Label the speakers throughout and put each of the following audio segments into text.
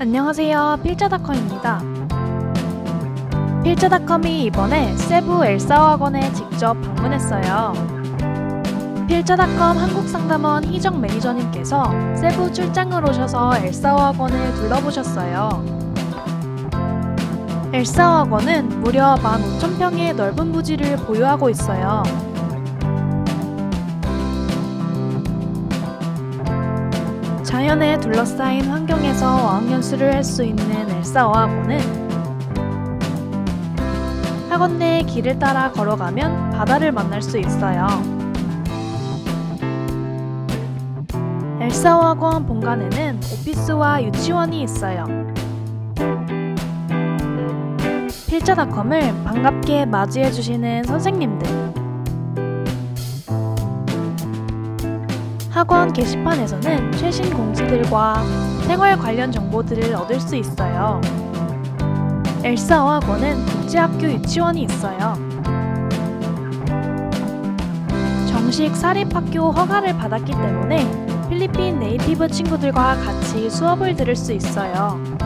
Speaker 1: 안녕하세요. 필자닷컴입니다. 필자닷컴이 이번에 세부 엘사학원에 직접 방문했어요. 필자닷컴 한국상담원 희정 매니저님께서 세부 출장을 오셔서 엘사학원을 둘러보셨어요. 엘사학원은 무려 15,000평의 넓은 부지를 보유하고 있어요. 자연에 둘러싸인 환경에서 어학연수를 할 수 있는 엘사 어학원은 학원 내 길을 따라 걸어가면 바다를 만날 수 있어요. 엘사 어학원 본관에는 오피스와 유치원이 있어요. 필자닷컴을 반갑게 맞이해주시는 선생님들. 학원 게시판에서는 최신 공지들과 생활 관련 정보들을 얻을 수 있어요. 엘사어 학원은 국제학교 유치원이 있어요. 정식 사립학교 허가를 받았기 때문에 필리핀 네이티브 친구들과 같이 수업을 들을 수 있어요.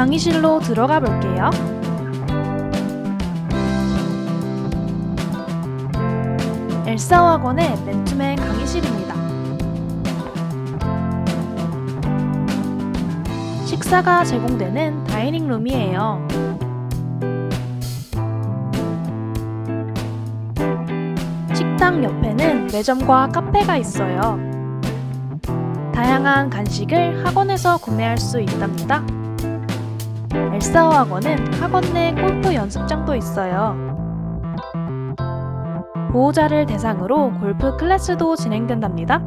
Speaker 1: 강의실로 들어가 볼게요. 엘사 학원의 맨투맨 강의실입니다. 식사가 제공되는 다이닝 룸이에요. 식당 옆에는 매점과 카페가 있어요. 다양한 간식을 학원에서 구매할 수 있답니다. 엘사어 학원은 학원 내 골프 연습장도 있어요. 보호자를 대상으로 골프 클래스도 진행된답니다.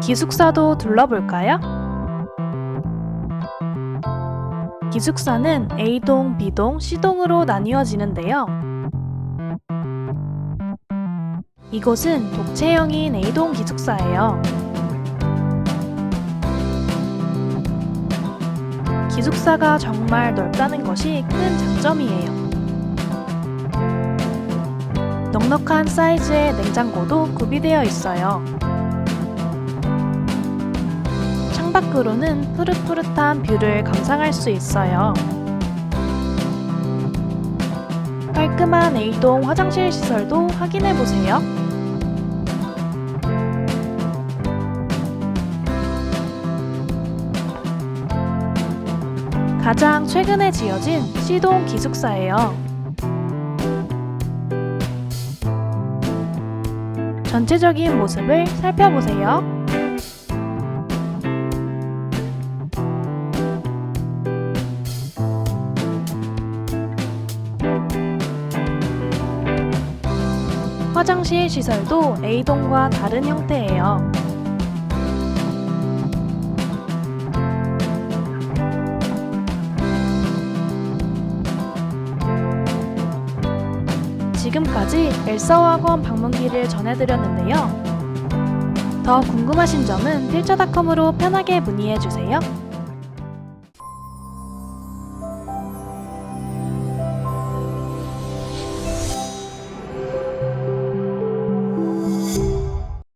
Speaker 1: 기숙사도 둘러볼까요? 기숙사는 A동, B동, C동으로 나뉘어지는데요. 이곳은 독채형인 A동 기숙사예요. 기숙사가 정말 넓다는 것이 큰 장점이에요. 넉넉한 사이즈의 냉장고도 구비되어 있어요. 창밖으로는 푸릇푸릇한 뷰를 감상할 수 있어요. 깔끔한 A동 화장실 시설도 확인해 보세요. 가장 최근에 지어진 C동 기숙사예요. 전체적인 모습을 살펴보세요. 화장실 시설도 A동과 다른 형태예요. 지금까지 엘사어 학원 방문기를 전해드렸는데요. 더 궁금하신 점은 필자닷컴으로 편하게 문의해 주세요.